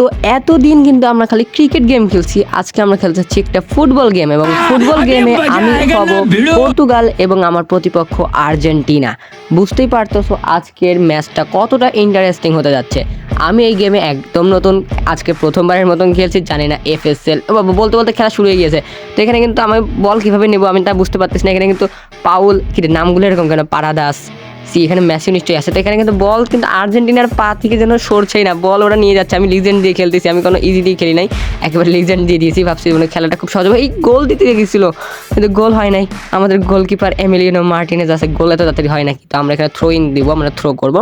তো এতদিন কিন্তু আমরা খালি ক্রিকেট গেম খেলছি। আজকে আমরা খেলতে যাচ্ছি একটা ফুটবল গেম এবং ফুটবল গেমে আমি হব পর্তুগাল এবং আমার প্রতিপক্ষ আর্জেন্টিনা। বুঝতেই পারতেছো আজকের ম্যাচটা কতটা ইন্টারেস্টিং হতে যাচ্ছে। আমি এই গেমে একদম নতুন আজকে প্রথমবারের মতন খেলছি জানি না এফ এস এল বলতে বলতে খেলা শুরু হয়ে গিয়েছে। তো এখানে কিন্তু আমি বল কীভাবে নেব আমি তা বুঝতে পারতেছি না। এখানে কিন্তু পাউল কি নামগুলো এরকম কেন? পারাদাস। সি, এখানে মেসি নিশ্চয়ই আছে। তো এখানে কিন্তু বল কিন্তু আর্জেন্টিনার পা থেকে যেন সরছেই না। বল ওরা নিয়ে যাচ্ছে। আমি লিজেন্ড দিয়ে খেলতেছি। আমি কোনো ইজি দিয়ে খেলি নাই। একেবারে লিজেন্ড দিয়ে দিয়েছি। ভাবছি মানে খেলাটা খুব সহজ এই গোল দিতে গেছিল, কিন্তু গোল হয় নাই। আমাদের গোলকিপার এমিলিয়ানো মার্টিনেজ আছে। গোল এত তাড়াতাড়ি হয় না কিন্তু আমরা এখানে থ্রোইং দিব, আমরা থ্রো করব।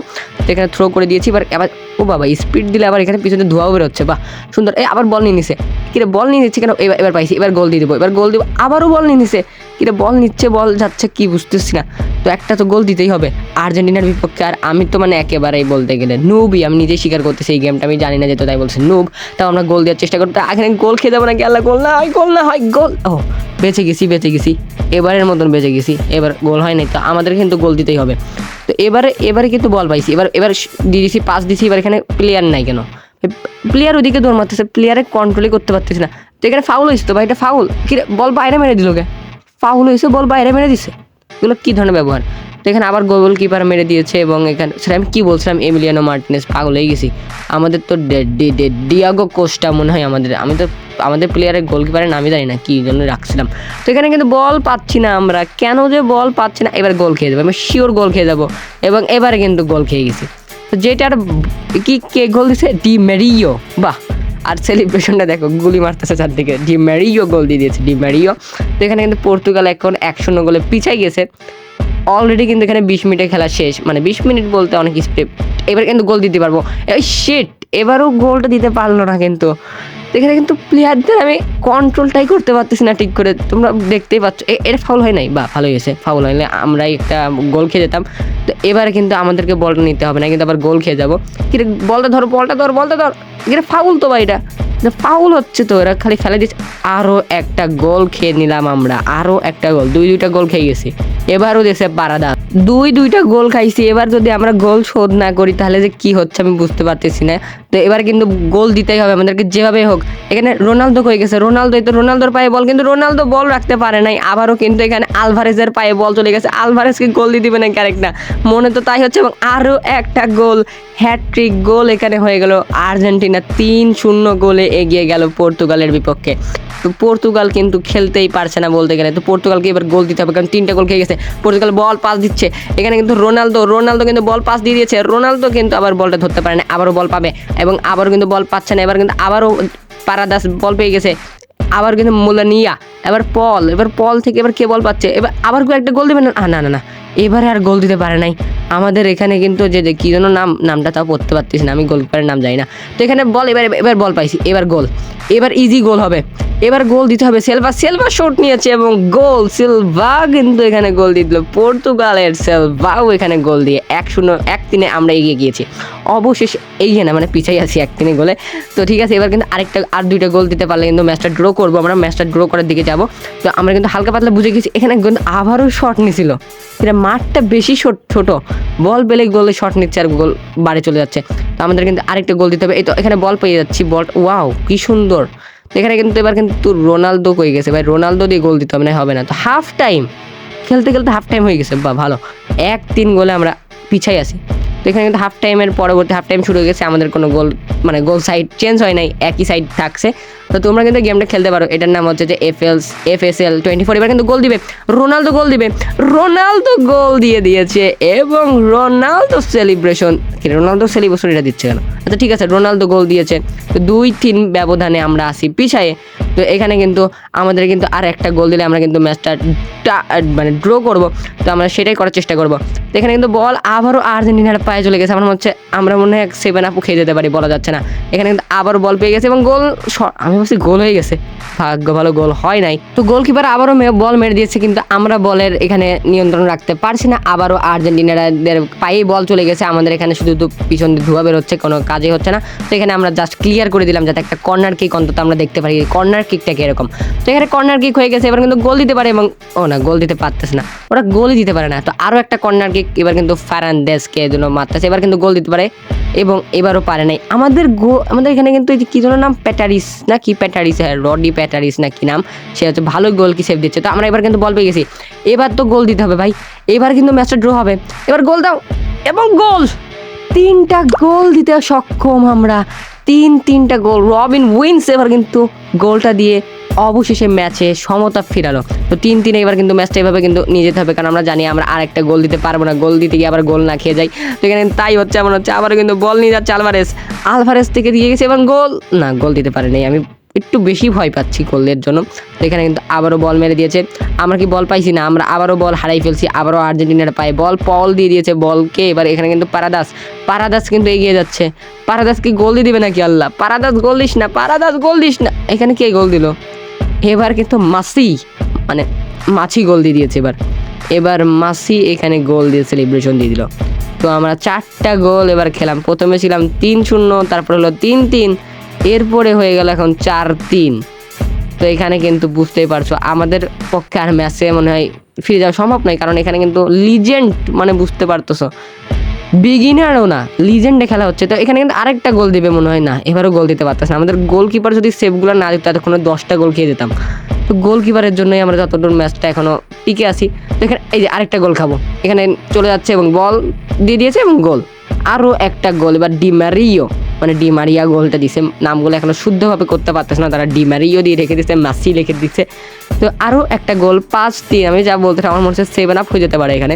তো এখানে থ্রো করে দিয়েছি। এবার আবার ও বাবা স্পিড দিলে আবার এখানে পিছনে ধোঁয়াও বেরোচ্ছে। বা সুন্দর। এই আবার বল নিয়ে নিছে। কিরে বল নিয়ে নিচ্ছে কেন? এবার এবার পাইছি, এবার গোল দিয়ে দেবো, এবার গোল দিব, আবারও বল নিয়ে নিছে। কিরে বল নিচ্ছে, বল যাচ্ছে, কি বুঝতেছি না। তো একটা তো গোল দিতেই হবে, আর্জেন্টিনার বিপক্ষে। আর আমি তো মানে একেবারেই বলতে গেলে নুবই আমি নিজেই স্বীকার করতেছি এই গেমটা আমি জানি না যেত তাই বলছে নুব তাও আমরা গোল দেওয়ার চেষ্টা করতে এখানে গোল খেয়ে যাব নাকি? আল্লাহ গোল না হয় গোল না হয় গোল ও, বেঁচে গেছি বেঁচে গেছি। এবারের মতন বেঁচে গেছি, এবার গোল হয় নাই, তো আমাদের কিন্তু গোল দিতেই হবে। তো এবারে এবারে কিন্তু বল পাইছি, এবার এবার দিয়ে দিছি পাস দিছি, এবার এখানে প্লেয়ার নাই কেন? প্লেয়ার ওদিকে দৌড় মারতেছে, প্লেয়ারে কন্ট্রোলই করতে পারতেছে না। তো এখানে ফাউল হয়েছে তো ভাই, এটা ফাউল কি বল বাইরে মেরে দিল কে? ফাউল হয়েছে, বল বাইরে মেরে দিছে। এগুলো কী ধরনের ব্যবহার? তো এখানে আবার গোল কিপার মেরে দিয়েছে এবং এখানে, সেটা আমি কী বলছিলাম? এমিলিয়ানো মার্টিনেস পাগল হয়ে গেছি। আমাদের তো ডিয়াগো কোস্টা মনে হয় আমাদের, আমি তো, আমাদের প্লেয়ারের গোলকিপারের নামই জানি না, কী জন্য রাখছিলাম। তো এখানে কিন্তু বল পাচ্ছি না আমরা। কেন যে বল পাচ্ছি না, এবার গোল খেয়ে যাব, আমি শিওর গোল খেয়ে যাব। এবং এবারে কিন্তু গোল খেয়ে গেছি। যেটার কি, কে গোল দিছে? Di Maria. বাহ, আর সেলিব্রেশনটা দেখো, গুলি মারতেছে চারদিকে। ডি ম্যারিও গোল দিয়ে দিয়েছে, ডি ম্যারিও তো এখানে কিন্তু পর্তুগাল এখন এক শূন্য গোলে পিছাই গেছে। অলরেডি কিন্তু এখানে বিশ মিনিটে খেলা শেষ। মানে বিশ মিনিট বলতে অনেক স্টেপ এবার কিন্তু গোল দিতে পারব। এই শেট এবারও গোলটা দিতে পারল না কিন্তু। এখানে কিন্তু প্লেয়ারদের আমি কন্ট্রোলটাই করতে পারতেছি না ঠিক করে। তোমরা দেখতেই পাচ্ছ। এটা ফাউল হয় নাই? বা ভালো হয়েছে ফাউল হইলে আমরাই একটা গোল খেয়ে যেতাম। তো এবারে কিন্তু আমাদেরকে বলটা নিতে হবে না। কিন্তু আবার গোল খেয়ে যাব। কিরে বলটা ধর বলটা ধর বলটা ধর। এটা ফাউল তো ভাই এটা। ফাউল হচ্ছে তো। এরা খালি ফেলে দিচ্ছে। আরও একটা গোল খেয়ে নিলাম আমরা। আরও একটা গোল দুই, দুইটা গোল খেয়ে গেছি। এবারও দেশে পারাদা দুই, দুইটা গোল খাইছি। এবার যদি আমরা গোল শোধ না করি, তাহলে যে কি হচ্ছে আমি বুঝতে পারতেছি না। তো এবার কিন্তু গোল দিতেই হবে আমাদেরকে যেভাবে হোক। এখানে রোনালদো হয়ে গেছে? রোনালদো তো রোনালদোর পায়ে বল, কিন্তু রোনালদো বল রাখতে পারে নাই। আবারও কিন্তু এখানে আলভারেজের পায়ে বল চলে গেছে। আলভারেজকে গোল দিয়ে দিবে না ক্যারেক্টার মনে তো তাই হচ্ছে এবং আরও একটা গোল হ্যাট্রিক গোল এখানে হয়ে গেল। আর্জেন্টিনা তিন শূন্য গোলে এগিয়ে গেল পর্তুগালের বিপক্ষে। তো পর্তুগাল কিন্তু খেলতেই পারছে না বলতে গেলে। তো পর্তুগালকে এবার গোল দিতে হবে, কারণ তিনটা গোল খেয়ে গেছে। পর্তুগাল বল পাস দিচ্ছে। এখানে কিন্তু রোনালদো রোনালদো কিন্তু বল পাস দিয়ে দিয়েছে। রোনালদো কিন্তু আবার বলটা ধরতে পারে না। আবারও বল পাবে। এবং আবারও কিন্তু বল পাচ্ছে না, এবার কিন্তু আবারও পারাদাস বল পেয়ে গেছে। আবার কিন্তু মোলানিয়া, এবার পল এবার পল থেকে এবার কে বল পাচ্ছে? এবার আবার কেউ একটা গোল দেবে না? না না না, এবারে আর গোল দিতে পারে নাই। আমাদের এখানে কিন্তু যে কী যেন নাম, নামটা তাও পড়তে পারতেছি না, আমি গোলকিপারের নাম জানি না। তো এখানে বল, এবার এবার বল পাইছি, এবার গোল। এবার ইজি গোল হবে। এবার গোল দিতে হবে। সেলভা সেলভা শট নিয়েছে এবং গোল। সিলভা কিন্তু এখানে গোল দিয়ে দিল। পর্তুগালের সেলভাও এখানে গোল দিয়ে এক শূন্য, এক তিনে আমরা এগিয়ে গিয়েছি। অবশেষ এগিয়ে না মানে পিছাই আছি এক তিনে গোলে। তো ঠিক আছে, এবার কিন্তু আরেকটা, আর দুইটা গোল দিতে পারলে কিন্তু ম্যাচটা ড্র করব আমরা। ম্যাচটা ড্র করার দিকে যাব। তো আমরা কিন্তু হালকা পাতলা বুঝে গেছি, এখানে কিন্তু আবারও শট নিছিল। এটা মাঠটা বেশি ছোট ছোট। বল পেলে গোলে শট নিচ্ছে আর গোল বাড়ি চলে যাচ্ছে। তো আমাদের কিন্তু আরেকটা গোল দিতে হবে। এই তো, এখানে বল পেয়ে যাচ্ছি। বল ওয়াও কি সুন্দর। এখানে কিন্তু এবার কিন্তু রোনালদো কই গেছে? ভাই, রোনালদো দিয়ে গোল দিতে হবে না হবে না। তো হাফ টাইম খেলতে খেলতে হাফ টাইম হয়ে গেছে, বা ভালো। এক, তিন গোলে আমরা পিছাই আছি। তো এখানে কিন্তু হাফ টাইমের পরবর্তী হাফ টাইম শুরু হয়ে গেছে, আমাদের কোনো গোল মানে গোল সাইড চেঞ্জ হয় নাই, একই সাইড থাকছে। তো তোমরা কিন্তু গেমটা খেলতে পারো, এটার নাম হচ্ছে যে F L F S L twenty four এবার কিন্তু গোল দিবে। রোনালদো গোল দিবে। রোনালদো গোল দিয়ে দিয়েছে এবং রোনালদো সেলিব্রেশন রোনালদো সেলিব্রেশন এটা দিচ্ছে কেন? আচ্ছা ঠিক আছে, রোনালদো গোল দিয়েছে। তো দুই তিন ব্যবধানে আমরা আসি, পিছায়ে। তো এখানে কিন্তু আমাদের কিন্তু আর একটা গোল দিলে আমরা কিন্তু ম্যাচটা মানে ড্র করব। তো আমরা সেটাই করার চেষ্টা করব। তো এখানে কিন্তু বল আবারও আর্জেন্টিনার পায়ে চলে গেছে। আমার মনে হচ্ছে আমরা মনে হয় সেভেন আপও খেয়ে যেতে পারি, বলা যাচ্ছে না। এখানে কিন্তু আবারও বল পেয়ে গেছে এবং গোল আমি ভাবছি গোল হয়ে গেছে। ভাগ্য ভালো গোল হয় নাই। তো গোলকিপার আবারও বল মেরে দিয়েছে, কিন্তু আমরা বলের এখানে নিয়ন্ত্রণ রাখতে পারছি না। আবারও আর্জেন্টিনাদের পায়েই বল চলে গেছে। আমাদের এখানে শুধু পিছন দিয়ে ধোয়া বেরোচ্ছে, কোনো কাজে হচ্ছে না। তো এখানে আমরা জাস্ট ক্লিয়ার করে দিলাম, যাতে একটা কর্নার কিক অন্তত আমরা দেখতে পারি। কর্নার কিকটা কীরকম তো এখানে কর্নার কিক হয়ে গেছে, এবার কিন্তু গোল দিতে পারে এবং ও না গোল দিতে পারতেছে না। ওরা গোলই দিতে পারে না। তো আরও একটা কর্নার কিক এবার কিন্তু ফারান্দেসকে জন্য মারতেছে। এবার কিন্তু গোল দিতে পারে এবং এবারও পারে নাই। আমাদের গো আমাদের এখানে কিন্তু এই যে কী যেন নাম? প্যাটারিস না কি প্যাটারিস হ্যাঁ রডি প্যাটারিস না কি নাম? সে হচ্ছে ভালো গোল কি সেভ দিচ্ছে। তো আমরা এবার কিন্তু বল পেয়ে গেছি। এবার তো গোল দিতে হবে ভাই। এবার কিন্তু ম্যাচটা ড্র হবে। এবার গোল দাও। এবং গোল তিনটা গোল দিতে সক্ষম আমরা। তিন, তিনটা গোল। রবিন উইন্স এবার কিন্তু গোলটা দিয়ে অবশেষে ম্যাচে সমতা ফিরালো। তো তিন তিন এবার কিন্তু ম্যাচটা এভাবে কিন্তু নিয়ে যেতে হবে, কারণ আমরা জানি আমরা আরেকটা গোল দিতে পারব না। গোল দিতে গিয়ে আবার গোল না খেয়ে যাই। তো এখানে তাই হচ্ছে, এমন হচ্ছে আবার কিন্তু বল নিয়ে যাচ্ছে আলভারেস। আলভারেস থেকে দিয়ে গেছে এবং গোল। না, গোল দিতে পারেনি। আমি একটু বেশি ভয় পাচ্ছি গোলের জন্য। এখানে কিন্তু আবারও বল মেরে দিয়েছে। আমরা কি বল পাইছি না? আমরা আবারও বল হারাই ফেলছি। আবারও আর্জেন্টিনার পায়ে বল, পল দিয়ে দিয়েছে বলকে। এবার এখানে কিন্তু পারাদাস পারাদাস কিন্তু এগিয়ে যাচ্ছে। পারাদাস কি গোল দিয়ে দিবে নাকি আল্লাহ? পারাদাস গোল দিস না, পারাদাস গোল দিস না। এখানে কে গোল দিল? এবার কিন্তু মাসি মানে মাছি গোল দিয়ে দিয়েছে এবার। এবার মাসি এখানে গোল দিয়ে সেলিব্রেশন দিয়ে দিল। তো আমরা চারটা গোল এবার খেলাম। প্রথমে ছিলাম তিন শূন্য, তারপর হলো তিন তিন। এরপরে হয়ে গেল এখন চার তিন। তো এখানে কিন্তু বুঝতেই পারছ, আমাদের পক্ষে আর ম্যাচে মনে হয় ফিরে যাওয়া সম্ভব নয়, কারণ এখানে কিন্তু লিজেন্ড মানে বুঝতে পারতেছো। বিগিনারও না লিজেন্ডে খেলা হচ্ছে। তো এখানে কিন্তু আরেকটা গোল দিবে মনে হয়। না, এবারও গোল দিতে পারতেছে না। আমাদের গোলকিপার যদি সেভগুলো না দিত এতক্ষণে দশটা গোল খেয়ে যেতাম। তো গোলকিপারের জন্যই আমরা যতদূর ম্যাচটা এখনও টিকে আছি। তো এখানে এই যে আরেকটা গোল খাব। এখানে চলে যাচ্ছে এবং বল দিয়ে দিয়েছে এবং গোল আরও একটা গোল এবার ডিমারিও মানে ডিমারিয়া গোলটা দিছে। নামগুলো এখনও শুদ্ধভাবে করতে পারতেছে না। তারা ডিমারিও দিয়ে রেখে দিচ্ছে মাসি রেখে দিচ্ছে তো আরও একটা গোল পাঁচ তিন, আমি যা বলতে আমার মনে হচ্ছে সেভেন আপ হয়ে যেতে পারে এখানে।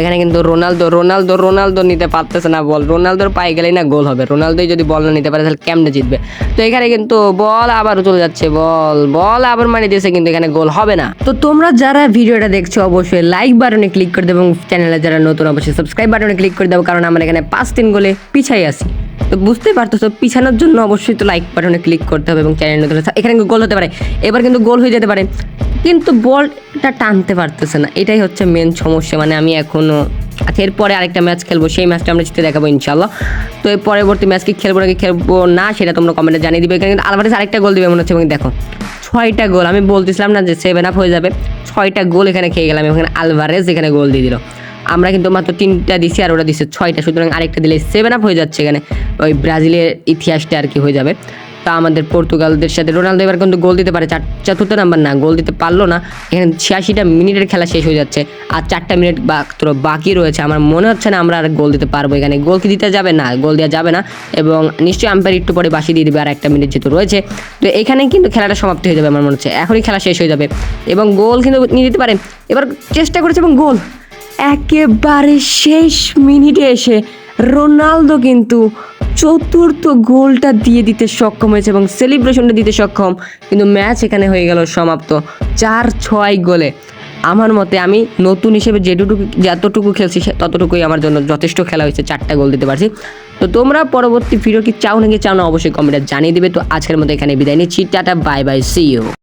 এখানে কিন্তু রোনালদো রোনালদো রোনালদো নিতে পারতেছে না বল। রোনালদোর পায়ে গেলেই না গোল হবে। রোনালদোই যদি বল না নিতে পারে, তাহলে কেমনে জিতবে? তো এখানে কিন্তু বল আবারও চলে যাচ্ছে, বল বল আবার মানে দিয়েছে, কিন্তু এখানে গোল হবে না। তো তোমরা যারা ভিডিওটা দেখছ, অবশ্যই লাইক বাটনে ক্লিক করে দেবো এবং চ্যানেলে যারা নতুন, অবশ্যই সাবস্ক্রাইব বাটনে ক্লিক করে দেবো, কারণ আমরা এখানে পাঁচ তিন গোলে পিছাই আছি। তো বুঝতেই পারতেছো, পিছানোর জন্য অবশ্যই তো লাইক বাটনে ক্লিক করতে হবে এবং চ্যানেল নতুন এখানে গোল হতে পারে। এবার কিন্তু গোল হয়ে যেতে পারে। কিন্তু বলটা টানতে পারতেছে না। এটাই হচ্ছে মেন সমস্যা মানে আমি এখনও আচ্ছা এরপরে আরেকটা ম্যাচ খেলব, সেই ম্যাচটা আমরা জিতে দেখাবো ইনশাল্লাহ তো এর পরবর্তী ম্যাচ কি খেলব নাকি খেলব না, সেটা তোমরা কমেন্টে জানিয়ে দিবে। কিন্তু আলভারেস আরেকটা গোল দিবে মনে হচ্ছে, এবং দেখো, ছয়টা গোল আমি বলতেছিলাম না যে সেভেন আপ হয়ে যাবে, ছয়টা গোল এখানে খেয়ে গেলাম এখানে আলভারেস এখানে গোল দিয়ে দিল। আমরা কিন্তু মাত্র তিনটা দিছি আর ওরা দিচ্ছে ছয়টা, সুতরাং আরেকটা দিলে সেভেন আপ হয়ে যাচ্ছে এখানে। ওই ব্রাজিলের ইতিহাসটা আর কি হয়ে যাবে। তা আমাদের পর্তুগালদের সাথে। রোনালদো এবার কিন্তু গোল দিতে পারে, চার চতুর্থ নাম্বার না, গোল দিতে পারল না। এখানে ছিয়াশিটা মিনিটের খেলা শেষ হয়ে যাচ্ছে, আর চারটা মিনিট মাত্র বাকি রয়েছে। আমার মনে হচ্ছে না আমরা আর গোল দিতে পারব এখানে। গোল কি দিতে যাবে? না, গোল দেওয়া যাবে না। এবং নিশ্চয়ই আম্পায়ার একটু পরে বাসি দিয়ে দিবে, আর একটা মিনিট যেহেতু রয়েছে। তো এখানে কিন্তু খেলাটা সমাপ্তি হয়ে যাবে আমার মনে হচ্ছে। এখনই খেলা শেষ হয়ে যাবে। এবং গোল কিন্তু নিয়ে দিতে পারে। এবার চেষ্টা করেছে এবং গোল। একেবারে শেষ মিনিটে এসে রোনালদো কিন্তু চতুর্থ গোলটা দিয়ে দিতে সক্ষম হয়েছে এবং সেলিব্রেশনটা দিতে সক্ষম। কিন্তু ম্যাচ এখানে হয়ে গেল সমাপ্ত। চার ছয় গোলে। আমার মতে আমি নতুন হিসেবে যেটুকু, যতটুকু খেলছি ততটুকুই আমার জন্য যথেষ্ট খেলা হয়েছে, চারটা গোল দিতে পারছি। তো তোমরা পরবর্তী ভিডিও কি চাও নাকি চাও না অবশ্যই কমেন্টে জানিয়ে দেবে। তো আজকের মতো এখানে বিদায় নিচ্ছি। Tata bye bye see you